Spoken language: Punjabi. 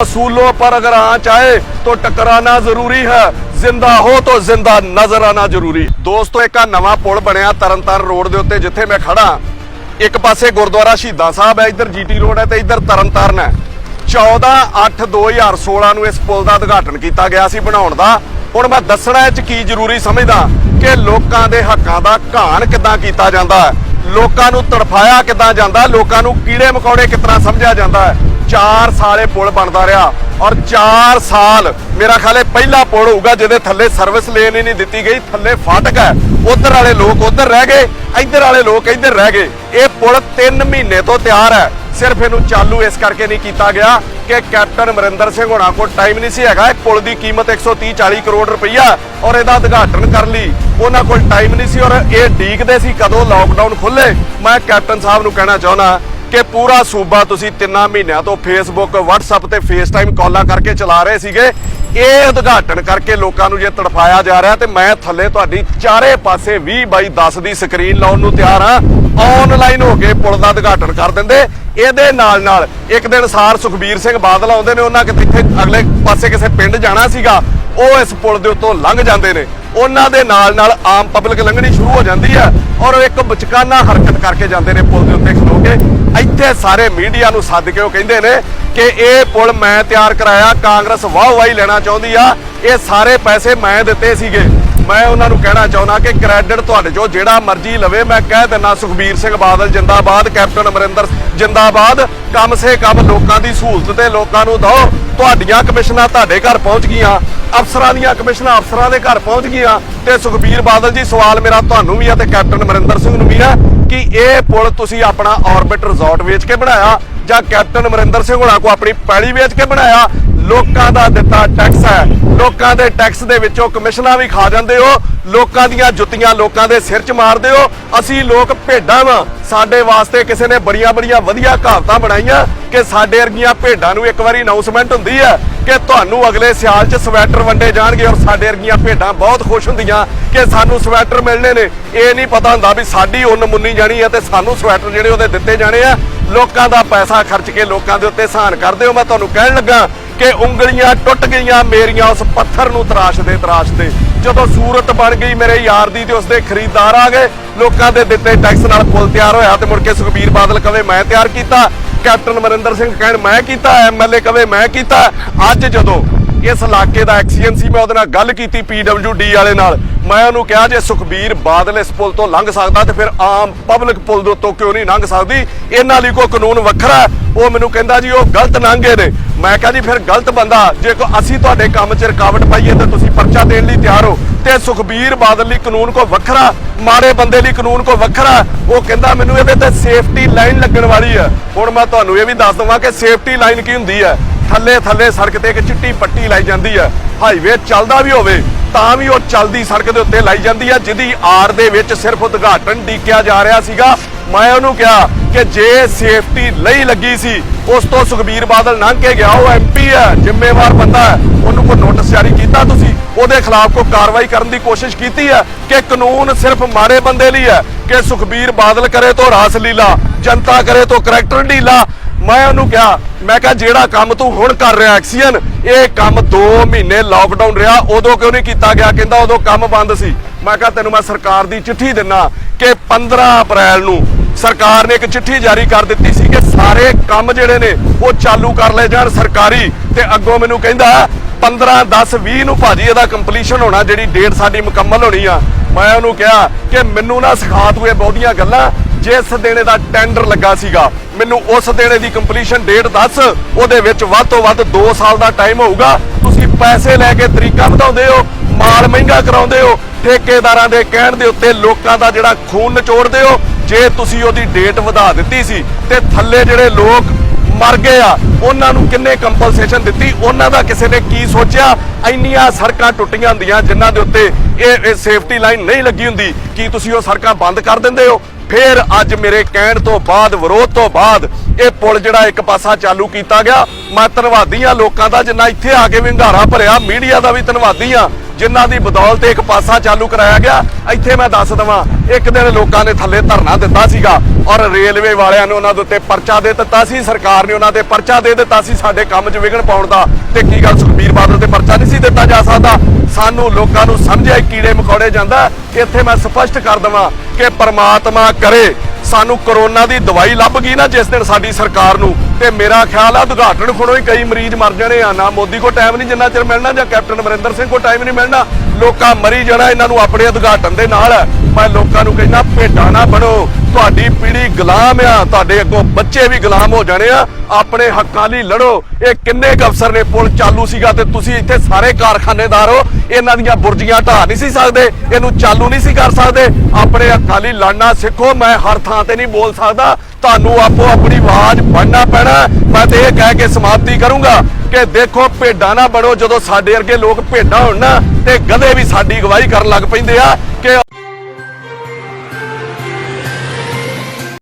असूलों पर अगर आंच आए तो टकराना जरूरी है ਜ਼ਿੰਦਾ ਹੋ ਤਾਂ ਜ਼ਿੰਦਾ ਨਜ਼ਰ ਆਣਾ ਜ਼ਰੂਰੀ ਦੋਸਤੋ ਇੱਕ ਆ ਨਵਾਂ ਪੁਲ ਬਣਿਆ ਤਰਨਤਾਰਨ ਰੋਡ ਦੇ ਉੱਤੇ ਜਿੱਥੇ ਮੈਂ ਖੜਾ ਇੱਕ ਪਾਸੇ ਗੁਰਦੁਆਰਾ ਸ਼ਹੀਦਾਂ ਸਾਹਿਬ ਹੈ ਇੱਧਰ ਜੀਟੀ ਰੋਡ ਹੈ ਤੇ ਇੱਧਰ ਤਰਨਤਾਰਨ ਹੈ 14 8 2016 ਨੂੰ ਇਸ ਪੁਲ ਦਾ ਉਦਘਾਟਨ ਕੀਤਾ ਗਿਆ ਸੀ ਬਣਾਉਣ ਦਾ ਹੁਣ ਮੈਂ ਦੱਸਣਾ ਇਹ ਚ ਕੀ ਜ਼ਰੂਰੀ ਸਮਝਦਾ ਕਿ ਲੋਕਾਂ ਦੇ ਹੱਕਾਂ ਦਾ ਘਾਣ ਕਿੱਦਾਂ ਕੀਤਾ ਜਾਂਦਾ ਹੈ ਲੋਕਾਂ ਨੂੰ ਤੜਫਾਇਆ ਕਿੱਦਾਂ ਜਾਂਦਾ ਲੋਕਾਂ ਨੂੰ ਕੀੜੇ ਮਕੌੜੇ ਕਿਤਨਾ ਸਮਝਿਆ ਜਾਂਦਾ ਹੈ 4 ਸਾਲੇ ਪੁਲ ਬਣਦਾ ਰਿਹਾ ਔਰ 4 ਸਾਲ ਮੇਰਾ ਖਿਆਲ ਹੈ ਪਹਿਲਾ ਪੁਲ ਹੋਊਗਾ ਜਿਹਦੇ ਥੱਲੇ ਸਰਵਿਸ ਲੇਨ ਹੀ ਨਹੀਂ ਦਿੱਤੀ ਗਈ, ਥੱਲੇ ਫਾਟਕ ਹੈ। ਉਧਰ ਵਾਲੇ ਲੋਕ ਉਧਰ ਰਹਿ ਗਏ, ਇੱਧਰ ਵਾਲੇ ਲੋਕ ਇੱਧਰ ਰਹਿ ਗਏ। ਇਹ ਪੁਲ 3 ਮਹੀਨੇ ਤੋਂ ਤਿਆਰ ਹੈ। ਸਿਰਫ ਇਹਨੂੰ ਚਾਲੂ ਇਸ ਕਰਕੇ ਨਹੀਂ ਕੀਤਾ ਗਿਆ ਕਿ ਕੈਪਟਨ ਅਮਰਿੰਦਰ ਸਿੰਘ ਹੋਣਾ ਕੋਲ ਟਾਈਮ ਨਹੀਂ ਸੀ ਹੈਗਾ। ਇਹ ਪੁਲ ਦੀ ਕੀਮਤ 130 40 ਕਰੋੜ ਰੁਪਈਆ ਔਰ ਇਹਦਾ ਉਦਘਾਟਨ ਕਰਨ ਲਈ ਉਹਨਾਂ ਕੋਲ ਟਾਈਮ ਨਹੀਂ ਸੀ ਔਰ ਇਹ ਡੀਕਦੇ ਸੀ ਕਦੋਂ ਲਾਕਡਾਊਨ ਖੁੱਲੇ। ਮੈਂ ਕੈਪਟਨ ਸਾਹਿਬ ਨੂੰ ਕਹਿਣਾ ਚਾਹੁੰਦਾ ਕਿ ਪੂਰਾ ਸੂਬਾ ਤੁਸੀਂ ਤਿੰਨਾਂ ਮਹੀਨਿਆਂ ਤੋਂ ਫੇਸਬੁੱਕ WhatsApp ਤੇ FaceTime ਕਾਲਾਂ ਕਰਕੇ ਚਲਾ ਰਹੇ ਸੀਗੇ। ਇਹ ਉਦਘਾਟਨ ਕਰਕੇ ਲੋਕਾਂ ਨੂੰ ਜੇ ਤੜਫਾਇਆ ਜਾ ਰਿਹਾ ਤੇ ਮੈਂ ਥੱਲੇ ਤੁਹਾਡੀ ਚਾਰੇ ਪਾਸੇ 20 ਬਾਈ 10 ਦੀ ਸਕਰੀਨ ਲਾਉਣ ਨੂੰ ਤਿਆਰ ਹਾਂ। ਆਨਲਾਈਨ ਹੋ ਕੇ ਪੁਲ ਦਾ ਉਦਘਾਟਨ ਕਰ ਦਿੰਦੇ। ਇਹਦੇ ਨਾਲ ਨਾਲ ਇੱਕ ਦਿਨ ਸਾਰ ਸੁਖਬੀਰ ਸਿੰਘ ਬਾਦਲ ਆਉਂਦੇ ਨੇ, ਉਹਨਾਂ ਕਿਤੇ ਅਗਲੇ ਪਾਸੇ ਕਿਸੇ ਪਿੰਡ ਜਾਣਾ ਸੀਗਾ, ਉਹ ਇਸ ਪੁਲ ਦੇ ਉੱਤੋਂ ਲੰਘ ਜਾਂਦੇ ਨੇ। ਉਹਨਾਂ ਦੇ ਨਾਲ ਨਾਲ ਆਮ ਪਬਲਿਕ ਲੰਘਣੀ ਸ਼ੁਰੂ ਹੋ ਜਾਂਦੀ ਹੈ ਔਰ ਇੱਕ ਬਚਕਾਨਾ ਹਰਕਤ ਕਰਕੇ ਜਾਂਦੇ ਨੇ ਪੁਲ ਦੇ ਉੱਤੇ ਖਲੋ ਕੇ। ਇੱਥੇ ਸਾਰੇ ਮੀਡੀਆ ਨੂੰ ਸੱਦ ਕੇ ਉਹ ਕਹਿੰਦੇ ਨੇ ਕਿ ਇਹ ਪੁਲ ਮੈਂ ਤਿਆਰ ਕਰਾਇਆ, ਕਾਂਗਰਸ ਵਾਹ ਵਾਹੀ ਲੈਣਾ ਚਾਹੁੰਦੀ ਆ। ਇਹ ਸਾਰੇ ਪੈਸੇ ਮੈਂ ਦਿੱਤੇ ਸੀਗੇ। ਮੈਂ ਉਹਨਾਂ ਨੂੰ ਕਹਿਣਾ ਚਾਹੁੰਦਾ ਕਿ ਕ੍ਰੈਡਿਟ ਤੁਹਾਡੇ ਚੋਂ ਜਿਹੜਾ ਮਰਜ਼ੀ ਲਵੇ, ਮੈਂ ਕਹਿ ਦਿੰਦਾ ਸੁਖਬੀਰ ਸਿੰਘ ਬਾਦਲ ਜਿੰਦਾਬਾਦ, ਕੈਪਟਨ ਅਮਰਿੰਦਰ ਜਿੰਦਾਬਾਦ। ਕਮ ਸੇ ਕਮ ਲੋਕਾਂ ਦੀ ਸਹੂਲਤ ਤੇ ਲੋਕਾਂ ਨੂੰ ਦਿਓ। ਤੁਹਾਡੀਆਂ ਕਮਿਸ਼ਨਾਂ ਤੁਹਾਡੇ ਘਰ ਪਹੁੰਚ ਗਈਆਂ। ਅਫਸਰਾਂ ਦੀਆਂ ਕਮਿਸ਼ਨਾਂ ਅਫਸਰਾਂ ਦੇ ਘਰ ਪਹੁੰਚ ਗਈਆਂ। ਤੇ ਸੁਖਬੀਰ ਬਾਦਲ ਜੀ, ਸਵਾਲ ਮੇਰਾ ਤੁਹਾਨੂੰ ਵੀ ਆ ਤੇ ਕੈਪਟਨ ਅਮਰਿੰਦਰ ਸਿੰਘ ਨੂੰ ਵੀ ਆ ਕਿ ਇਹ ਪੁਲ ਤੁਸੀਂ ਆਪਣਾ ਆਰਬਿਟ ਰਿਜ਼ੋਰਟ ਵੇਚ ਕੇ ਬਣਾਇਆ ਜਾਂ ਕੈਪਟਨ ਅਮਰਿੰਦਰ ਸਿੰਘ ਹੋਣਾ ਕੋ ਆਪਣੀ ਪੈਲੀ ਵੇਚ ਕੇ ਬਣਾਇਆ? ਲੋਕਾਂ ਦਾ ਦਿੱਤਾ ਟੈਕਸ ਹੈ। ਲੋਕਾਂ ਦੇ ਟੈਕਸ ਦੇ ਵਿੱਚੋਂ ਕਮਿਸ਼ਨਾਂ ਵੀ ਖਾ ਜਾਂਦੇ ਹੋ, ਲੋਕਾਂ ਦੀਆਂ ਜੁੱਤੀਆਂ ਲੋਕਾਂ ਦੇ ਸਿਰ 'ਚ ਮਾਰਦੇ ਹੋ। ਅਸੀਂ ਲੋਕ ਭੇਡਾਂ ਵਾਂ। ਸਾਡੇ ਵਾਸਤੇ ਕਿਸੇ ਨੇ ਬੜੀਆਂ ਬੜੀਆਂ ਵਧੀਆ ਕਹਾਵਤਾਂ ਬਣਾਈਆਂ ਕਿ ਸਾਡੇ ਵਰਗੀਆਂ ਭੇਡਾਂ ਨੂੰ ਇੱਕ ਵਾਰੀ ਅਨਾਉਂਸਮੈਂਟ ਹੁੰਦੀ ਹੈ ਕਿ ਤੁਹਾਨੂੰ ਅਗਲੇ ਸਿਆਲ 'ਚ ਸਵੈਟਰ ਵੰਡੇ ਜਾਣਗੇ ਔਰ ਸਾਡੇ ਵਰਗੀਆਂ ਭੇਡਾਂ ਬਹੁਤ ਖੁਸ਼ ਹੁੰਦੀਆਂ ਕਿ ਸਾਨੂੰ ਸਵੈਟਰ ਮਿਲਣੇ ਨੇ। ਇਹ ਨਹੀਂ ਪਤਾ ਹੁੰਦਾ ਵੀ ਸਾਡੀ ਉੱਨ ਮੁੰਨੀ ਜਾਣੀ ਹੈ ਤੇ ਸਾਨੂੰ ਸਵੈਟਰ ਜਿਹੜੇ ਉਹਦੇ ਦਿੱਤੇ ਜਾਣੇ ਆ। ਲੋਕਾਂ ਦਾ ਪੈਸਾ ਖਰਚ ਕੇ ਲੋਕਾਂ ਦੇ ਉੱਤੇ ਸਹਾਨ ਕਰਦੇ ਹੋ ਮੈਂ ਤੁਹਾਨੂੰ ਕਹਿਣ ਲੱਗਾ ਕਿ ਉਂਗਲੀਆਂ ਟੁੱਟ ਗਈਆਂ, ਮੇਰੀਆਂ ਉਸ ਪੱਥਰ ਨੂੰ ਤਰਾਸ਼ਦੇ ਤਰਾਸ਼ਦੇ ਜਦੋਂ ਸੂਰਤ ਬਣ ਗਈ ਮੇਰੇ ਯਾਰ ਦੀ ਤੇ ਉਸਦੇ ਖਰੀਦਦਾਰ ਆ ਗਏ। ਲੋਕਾਂ ਦੇ ਦਿੱਤੇ ਟੈਕਸ ਨਾਲ ਪੁਲ ਤਿਆਰ ਹੋਇਆ ਤੇ ਮੁੜ ਕੇ ਸੁਖਬੀਰ ਬਾਦਲ ਕਵੇ ਮੈਂ ਤਿਆਰ ਕੀਤਾ, ਕੈਪਟਨ ਅਮਰਿੰਦਰ ਸਿੰਘ ਕਹਿਣ ਮੈਂ ਕੀਤਾ ਐਮਐਲਏ ਕਵੇ ਮੈਂ ਕੀਤਾ। ਅੱਜ ਜਦੋਂ ਇਸ ਇਲਾਕੇ ਦਾ ਐਕਸੀਅਨ ਸੀ। ਮੈਂ ਉਹਦੇ ਨਾਲ ਗੱਲ ਕੀਤੀ ਪੀਡਬਲਯੂਡੀ ਵਾਲੇ ਨਾਲ। ਮੈਂ ਉਹਨੂੰ ਕਿਹਾ, ਜੇ ਸੁਖਬੀਰ ਬਾਦਲ ਇਸ ਪੁਲ ਤੋਂ ਲੰਘ ਸਕਦਾ ਤੇ ਫਿਰ ਆਮ ਪਬਲਿਕ ਪੁਲ ਦੇ ਉੱਤੋਂ ਕਿਉਂ ਨਹੀਂ ਲੰਘ ਸਕਦੀ? ਇਹਨਾਂ ਲਈ ਕੋਈ ਕਾਨੂੰਨ ਵੱਖਰਾ ਉਹ ਮੈਨੂੰ ਕਹਿੰਦਾ, ਜੀ, ਉਹ ਗਲਤ ਲੰਘੇ ਨੇ। ਮੈਂ ਕਿਹਾ, ਜੀ, ਫਿਰ ਗਲਤ ਬੰਦਾ, ਜੇ ਕੋ, ਅਸੀਂ ਤੁਹਾਡੇ ਕੰਮ 'ਚ ਰੁਕਾਵਟ ਪਾਈਏ ਤਾਂ ਤੁਸੀਂ ਪਰਚਾ ਦੇਣ ਲਈ ਤਿਆਰ ਹੋ ਤੇ ਸੁਖਬੀਰ ਬਾਦਲ ਲਈ ਕਾਨੂੰਨ ਕੋ ਵੱਖਰਾ, ਮਾੜੇ ਬੰਦੇ ਲਈ ਕਾਨੂੰਨ ਕੋ ਵੱਖਰਾ? ਉਹ ਕਹਿੰਦਾ, ਮੈਨੂੰ ਇਹਦੇ ਤੇ ਸੇਫਟੀ ਲਾਈਨ ਲੱਗਣ ਵਾਲੀ ਹੈ। ਹੁਣ ਮੈਂ ਤੁਹਾਨੂੰ ਇਹ ਵੀ ਦੱਸ ਦਵਾਂ ਕਿ ਸੇਫਟੀ ਲਾਈਨ ਕੀ ਹੁੰਦੀ ਹੈ। ਥੱਲੇ ਥੱਲੇ ਸੜਕ ਤੇ ਇੱਕ ਚਿੱਟੀ ਪੱਟੀ ਲਾਈ ਜਾਂਦੀ ਹੈ ਹਾਈਵੇ ਚੱਲਦਾ ਵੀ ਹੋਵੇ, ਤਾਂ ਵੀ ਉਹ ਚੱਲਦੀ ਸੜਕ ਦੇ ਉੱਤੇ ਲਾਈ ਜਾਂਦੀ ਹੈ ਜਿਹਦੀ ਆੜ ਦੇ ਵਿੱਚ ਸਿਰਫ ਉਦਘਾਟਨ ਡੀਕਿਆ ਜਾ ਰਿਹਾ ਸੀਗਾ। ਮੈਂ ਉਹਨੂੰ ਕਿਹਾ ਕਿ ਜੇ ਸੇਫਟੀ ਲਈ ਲੱਗੀ ਸੀ, ਉਸ ਤੋਂ ਸੁਖਬੀਰ ਬਾਦਲ ਲੰਘ ਕੇ ਗਿਆ, ਉਹ ਐਮਪੀ ਹੈ ਜ਼ਿੰਮੇਵਾਰ ਬੰਦਾ ਹੈ ਉਹਨੂੰ ਕੋਈ ਨੋਟਿਸ ਜਾਰੀ ਕੀਤਾ ਤੁਸੀਂ? ਉਹਦੇ ਖਿਲਾਫ ਕੋਈ ਕਾਰਵਾਈ ਕਰਨ ਦੀ ਕੋਸ਼ਿਸ਼ ਕੀਤੀ ਹੈ ਕਿ ਕਾਨੂੰਨ ਸਿਰਫ ਮਾੜੇ ਬੰਦੇ ਲਈ ਹੈ ਕਿ ਸੁਖਬੀਰ ਬਾਦਲ ਕਰੇ ਤੋਂ ਰਾਸ ਲੀਲਾ, ਜਨਤਾ ਕਰੇ ਤੋਂ ਕਰੈਕਟਰ ਢੀਲਾ ਮੈਂ ਉਹਨੂੰ ਕਿਹਾ ਮੈਂ ਕਿਹਾ ਜਿਹੜਾ ਕੰਮ ਤੂੰ ਹੁਣ ਕਰ ਰਿਹਾ ਐਕਸੀਅਨ ਇਹ ਕੰਮ 2 ਮਹੀਨੇ ਲਾਕਡਾਊਨ ਰਿਹਾ। ਉਦੋਂ ਕਿਉਂ ਨਹੀਂ ਕੀਤਾ ਗਿਆ? ਕਹਿੰਦਾ ਉਦੋਂ ਕੰਮ ਬੰਦ ਸੀ। ਮੈਂ ਕਿਹਾ ਤੈਨੂੰ ਮੈਂ ਸਰਕਾਰ ਦੀ ਚਿੱਠੀ ਦਿੰਨਾ ਕਿ 15 ਅਪ੍ਰੈਲ ਨੂੰ ਸਰਕਾਰ ਨੇ ਇੱਕ ਚਿੱਠੀ ਜਾਰੀ ਕਰ ਦਿੱਤੀ ਸੀ ਕਿ ਸਾਰੇ ਕੰਮ ਜਿਹੜੇ ਨੇ ਉਹ ਚਾਲੂ ਕਰ ਲਏ ਜਾਣ ਸਰਕਾਰੀ। ਤੇ ਅੱਗੋਂ ਮੈਨੂੰ ਕਹਿੰਦਾ 15 10 20 ਨੂੰ ਭਾਜੀ ਇਹਦਾ ਕੰਪਲੀਸ਼ਨ ਹੋਣਾ, ਜਿਹੜੀ ਡੇਟ ਸਾਡੀ ਮੁਕੰਮਲ ਹੋਣੀ ਆ। ਮੈਂ ਉਹਨੂੰ ਕਿਹਾ ਕਿ ਮੈਨੂੰ ਨਾ ਸਿਖਾ ਤੂੰ ਇਹ ਬਹੁਤੀਆਂ ਗੱਲਾਂ। ਜਿਸ ਦੇਣੇ ਦਾ ਟੈਂਡਰ ਲੱਗਾ ਸੀਗਾ, ਮੈਨੂੰ ਉਸ ਦੇਣੇ ਦੀ ਕੰਪਲੀਸ਼ਨ ਡੇਟ ਦੱਸ। ਉਹਦੇ ਵਿੱਚ ਵੱਧ ਤੋਂ ਵੱਧ 2 ਸਾਲ ਦਾ ਟਾਈਮ ਹੋਊਗਾ। ਤੁਸੀਂ ਪੈਸੇ ਲੈ ਕੇ ਤਰੀਕਾ ਵਧਾਉਂਦੇ ਹੋ, ਮਾਲ ਮਹਿੰਗਾ ਕਰਾਉਂਦੇ ਹੋ, ਠੇਕੇਦਾਰਾਂ ਦੇ ਕਹਿਣ ਦੇ ਉੱਤੇ ਲੋਕਾਂ ਦਾ ਜਿਹੜਾ ਖੂਨ ਨਿਚੋੜਦੇ ਹੋ, ਜੇ ਤੁਸੀਂ ਉਹਦੀ ਡੇਟ ਵਧਾ ਦਿੱਤੀ ਸੀ, ਤੇ ਥੱਲੇ ਜਿਹੜੇ ਲੋਕ ਮਰ ਗਏ ਆ। ਉਹਨਾਂ ਨੂੰ ਕਿੰਨੇ ਕੰਪਨਸੇਸ਼ਨ ਦਿੱਤੀ? ਉਹਨਾਂ ਦਾ ਕਿਸੇ ਨੇ ਕੀ ਸੋਚਿਆ? ਇੰਨੀਆਂ ਸੜਕਾਂ ਟੁੱਟੀਆਂ ਹੁੰਦੀਆਂ ਜਿਨ੍ਹਾਂ ਦੇ ਉੱਤੇ ਇਹ ਸੇਫਟੀ ਲਾਈਨ ਨਹੀਂ ਲੱਗੀ ਹੁੰਦੀ। ਕੀ ਤੁਸੀਂ ਉਹ ਸੜਕਾਂ ਬੰਦ ਕਰ ਦਿੰਦੇ ਹੋ? ਫਿਰ ਅੱਜ ਮੇਰੇ ਕਹਿਣ ਤੋਂ ਬਾਅਦ, ਵਿਰੋਧ ਤੋਂ ਬਾਅਦ ਇਹ ਪੁਲ ਜਿਹੜਾ ਇੱਕ ਪਾਸਾ ਚਾਲੂ ਕੀਤਾ ਗਿਆ। ਮੈਂ ਧੰਨਵਾਦੀ ਆ ਲੋਕਾਂ ਦਾ ਜਿੰਨਾ ਇੱਥੇ ਆ ਕੇ ਵੀ ਹੰਗਾਰਾ ਭਰਿਆ। ਮੀਡੀਆ ਦਾ ਵੀ ਧੰਨਵਾਦੀ ਆ ਜਿਨ੍ਹਾਂ ਦੀ ਬਦੌਲਤ ਇੱਕ ਪਾਸਾ ਚਾਲੂ ਕਰਾਇਆ ਗਿਆ। ਇੱਥੇ ਮੈਂ ਦੱਸ ਦਵਾਂ, ਇੱਕ ਦਿਨ ਲੋਕਾਂ ਨੇ ਥੱਲੇ ਧਰਨਾ ਦਿੱਤਾ ਸੀਗਾ ਔਰ ਰੇਲਵੇ ਵਾਲਿਆਂ ਨੇ ਉਹਨਾਂ ਦੇ ਉੱਤੇ ਪਰਚਾ ਦੇ ਦਿੱਤਾ ਸੀ, ਸਰਕਾਰ ਨੇ ਉਹਨਾਂ ਦੇ ਪਰਚਾ ਦੇ ਦਿੱਤਾ ਸੀ ਸਾਡੇ ਕੰਮ 'ਚ ਵਿਘਨ ਪਾਉਣ ਦਾ। ਤੇ ਕੀ ਗੱਲ ਸੁਖਬੀਰ ਬਾਦਲ ਤੇ ਪਰਚਾ ਨਹੀਂ ਸੀ ਦਿੱਤਾ ਜਾ ਸਕਦਾ? ਸਾਨੂੰ ਲੋਕਾਂ ਨੂੰ ਸਮਝਿਆ ਕੀੜੇ ਮਕੌੜੇ ਜਾਂਦਾ। ਇੱਥੇ ਮੈਂ ਸਪਸ਼ਟ ਕਰ ਦਵਾਂ ਕਿ ਪਰਮਾਤਮਾ ਕਰੇ ਸਾਨੂੰ ਕਰੋਨਾ ਦੀ ਦਵਾਈ ਲੱਭ ਗਈ ਨਾ ਜਿਸ ਦਿਨ ਸਾਡੀ ਸਰਕਾਰ ਨੂੰ। ਤੇ ਮੇਰਾ ਖਿਆਲ ਆ ਉਦਘਾਟਨ ਖੁਣੋ ਹੀ ਕਈ ਮਰੀਜ਼ ਮਰ ਜਾਣੇ ਆ। ਨਾ ਮੋਦੀ ਕੋ ਟਾਈਮ ਨਹੀਂ ਜਿੰਨਾ ਚਿਰ ਮਿਲਣਾ ਜਾਂ ਕੈਪਟਨ ਅਮਰਿੰਦਰ ਸਿੰਘ ਕੋ ਟਾਈਮ ਨਹੀਂ ਮਿਲਣਾ। ਲੋਕਾਂ ਮਰੀ ਜਾਣਾ ਇਹਨਾਂ ਨੂੰ ਆਪਣੇ ਉਦਘਾਟਨ ਦੇ ਨਾਲ। ਮੈਂ ਲੋਕਾਂ ਨੂੰ ਕਹਿੰਦਾ, ਭੇਡਾਂ ਨਾ ਬਣੋ। ਤੁਹਾਡੀ ਪੀੜ੍ਹੀ ਗੁਲਾਮ ਆ। ਤੁਹਾਡੇ ਅੱਗੋਂ ਬੱਚੇ ਵੀ ਗੁਲਾਮ ਹੋ ਜਾਣੇ ਆ। ਆਪਣੇ ਹੱਕਾਂ ਲਈ ਲੜੋ। ਇਹ ਕਿੰਨੇ ਕੁ ਅਫਸਰ ਨੇ? ਪੁਲ ਚਾਲੂ ਸੀਗਾ ਤੇ ਤੁਸੀਂ ਇੱਥੇ ਸਾਰੇ ਕਾਰਖਾਨੇਦਾਰ ਹੋ। ਇਹਨਾਂ ਦੀਆਂ ਬੁਰਜੀਆਂ ਢਾਹ ਨਹੀਂ ਸੀ ਸਕਦੇ। ਇਹਨੂੰ ਚਾਲੂ ਨਹੀਂ ਸੀ ਕਰ ਸਕਦੇ। ਆਪਣੇ ਹੱਕਾਂ ਲਈ ਲੜਨਾ ਸਿੱਖੋ। ਮੈਂ ਹਰ ਥਾਂ ਤੇ ਨਹੀਂ ਬੋਲ ਸਕਦਾ। ਤੁਹਾਨੂੰ ਆਪੋ ਆਪਣੀ ਆਵਾਜ਼ ਬਣਨਾ ਪੈਣਾ ਮੈਂ ਤੇ ਇਹ ਕਹਿ ਕੇ ਸਮਾਪਤੀ ਕਰੂੰਗਾ ਕਿ ਦੇਖੋ, ਭੇਡਾਂ ਨਾ ਬਣੋ ਜਦੋਂ ਸਾਡੇ ਵਰਗੇ ਲੋਕ ਭੇਡਾਂ ਹੋਣ ਨਾ, ਤੇ ਗਧੇ ਵੀ ਸਾਡੀ ਗਵਾਹੀ ਕਰਨ ਲੱਗ ਪੈਂਦੇ ਆ ਕਿ